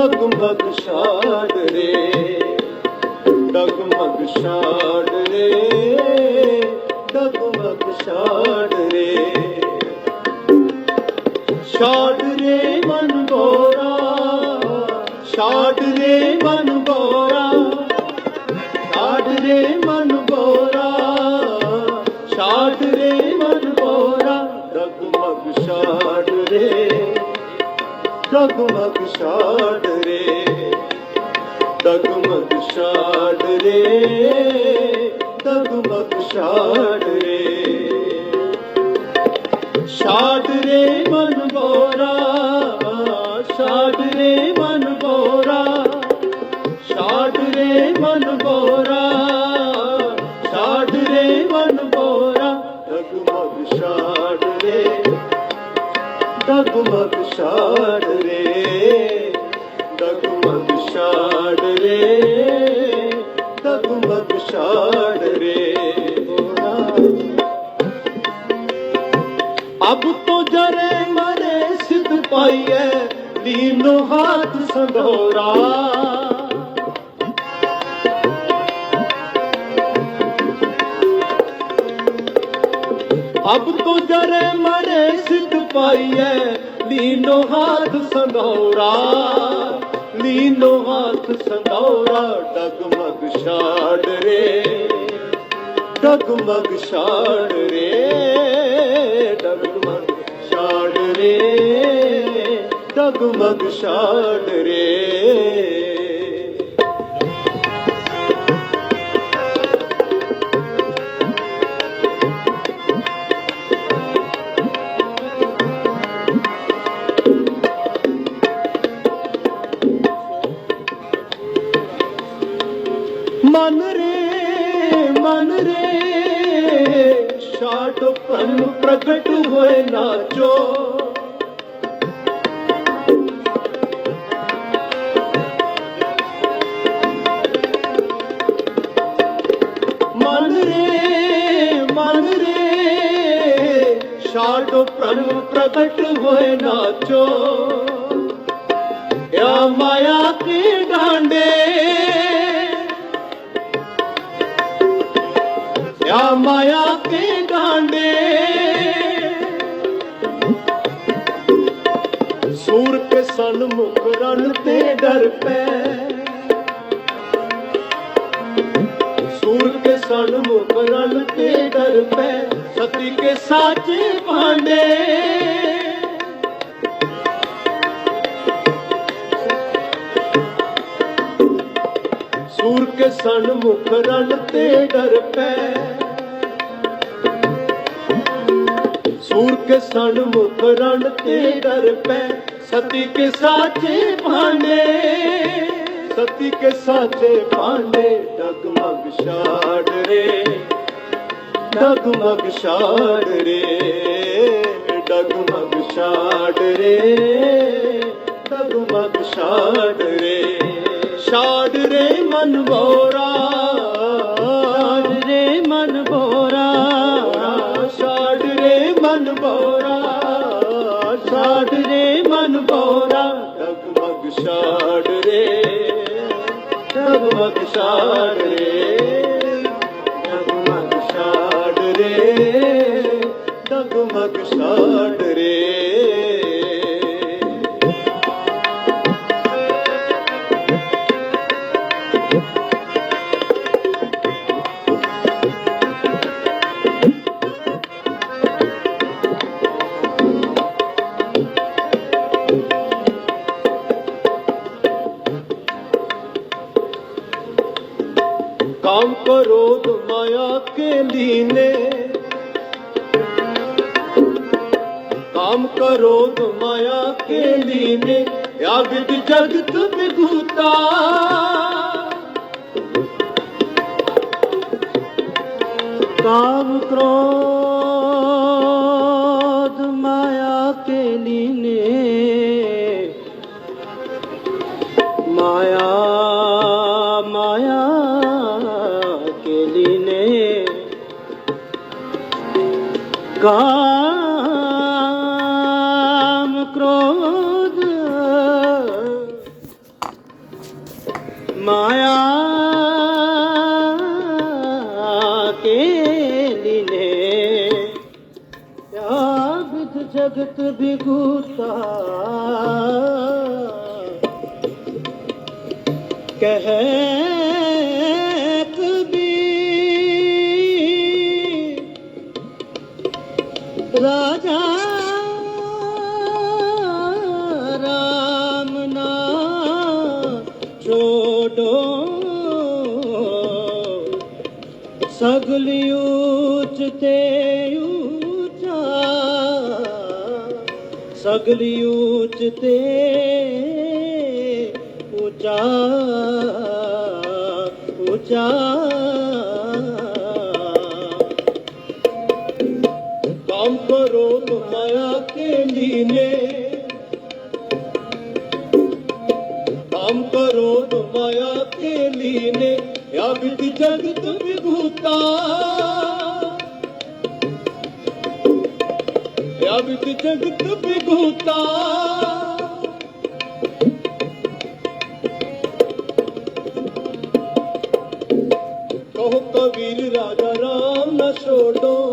ਡਗਮਗ ਛਾੜ ਰੇ। ਡਗਮਗ ਛਾੜ ਰੇ। ਡਗਮਗ ਛਾੜ ਰੇ। ਛਾੜ ਰੇ ਮਨ ਗੋਰਾ। ਛਾੜ ਰੇ ਮਨ ਗੋਰਾ। ਡਗਮਗ ਛਾੜ ਰੇ। ਡਗਮਗ ਛਾੜ ਰੇ। ਡਗਮਗ ਛਾੜ ਰੇ। ਛਾੜ ਰੇ ਮਨ ਗੋਰਾ ਡਗਮਗ ਛਾੜ ਰੇ ਡਗਮਗ ਛਾੜ ਰੇ ਡਗਮਗ ਛਾੜ ਰੇ। ਅਬ ਤੋ ਜਰੇ ਮਰੇ ਸਿੱਧ ਪਾਈਐ, ਲੀਨੋ ਹਾਥ ਸੰਧੋਰਾ। ਅਬ ਤੋ ਜਰੇ ਮਰੇ ਸਿੱਧ ਪਾਈਐ ਲੀਨੋ ਹੱਥ ਸੰਧੋਰਾ, ਲੀਨੋ ਹਾਥ ਸੰਧੋਰਾ, ਡਗਮਗ ਛਾੜ ਰੇ, ਡਗਮਗ ਛਾੜ ਰੇ, ਡਗਮਗ ਛਾੜ ਰੇ, ਡਗਮਗ ਛਾੜ ਰੇ। ਛਾਟ ਪਨ ਪ੍ਰਗਟ ਹੋਏ ਨਾਚੋ। ਮਨ ਰੇ ਮਨ ਰੇ ਛਾਟ ਪਨ ਪ੍ਰਗਟ ਹੋਏ ਨਾਚੋ। ਯਾ ਮਾਇਆ ਕੇ ਡਾਂਡੇ ਹੋਇਆ ਮਾਇਆ ਤੇ ਡਾਂਡੇ ਸੂਰ ਕੇ ਸਨ ਮੁਖ ਰਨ ਤੇ ਡਰ ਪੈ। ਸੂਰ ਕੇ ਸਨ ਮੁਖ ਰਨ ਤੇ ਡਰ ਪੈ। ਸਤੀ ਕੇ ਸਾਚੇ ਭਾਂਡੇ। ਸੂਰ ਕੇ ਸਣ ਮੁਖ ਰਣ ਤੇ ਡਰ ਪੈ। ਸੂਰ ਕੇ ਸਣ ਮੁਖ ਰਣ ਤੇ ਡਰ ਪੈ। ਸਤੀ ਕੇ ਸਾਚੇ ਭਾਂਡੇ ਸਤੀ ਕੇ ਸਾਚੇ ਭਾਂਡੇ ਡਗਮਗ ਛਾੜ ਰੇ। ਡਗਮਗ ਛਾੜ ਰੇ ਡਗਮਗ ਛਾੜ ਰੇ। ਡਗਮਗ ਛਾੜ ਰੇ। ਛਾੜ ਰੇ ਮਨ ਭੋਰਾ ਛਾੜ ਰੇ ਮਨ ਭੋਰਾ ਛਾੜ ਰੇ ਮਨ ਭੋਰਾ ਛਾੜ ਰੇ ਮਨ ਭੋਰਾ ਡਗਮਗ ਛਾੜ ਰੇ ਰੇ। काम क्रोध माया के लीने काम क्रोध माया के लीने या विद जगत विभूता काम क्रोध माया के लीने माया माया ਕਾਮ ਕ੍ਰੋਧ। ਮਾਇਆ ਕੇ ਲੀਨੇ ਆਬਿਦ ਜਗਤ ਬਿਗੂਤਾ ਕਹੇ ਰਾਜਾ ਰਾਮ ਨਾ ਛੋਡੋ ਸਗਲੀ ਉੱਚ ਤੇ ਉੱਚਾ ਸਗਲੀ ਉੱਚ ਤੇ ਉੱਚਾ ਉੱਚਾ ਜਗਤ ਵਿਭੂਤਾ ਵਿਦ ਜਗਤ ਵਿਭੂਤਾ ਕਹੋ ਕਬੀਰ ਰਾਜਾ ਰਾਮ ਨਾ ਛੋੜੋ।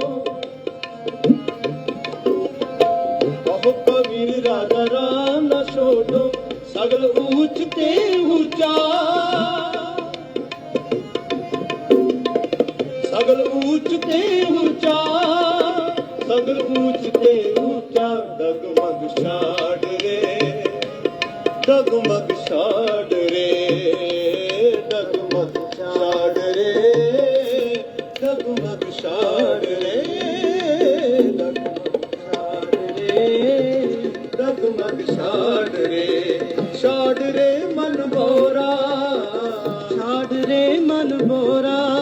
ਕਹੋ ਕਬੀਰ ਰਾਜਾ ਰਾਮ ਨਾ ਛੋੜੋ। ਸਗਲ ਉੱਚ ਤੇ ਉੱਚਾ ਤੇ ਊਚਾ ਸਗਲ ਊਚ ਤੇ ਊਚਾ ਰੇ। ਡਗਮਗ ਛਾੜ ਰੇ ਡਗਮਗ ਛਾੜ ਰੇ। ਡਗਮਗ ਛਾੜ ਰੇ ਡਗਮਗ ਛਾੜ ਰੇ। ਡਗਮਗ ਛਾੜ ਰੇ ਛਾੜ ਰੇ ਮਨ ਬੋਰਾ ਛਾੜ ਰੇ ਮਨ ਬੋਰਾ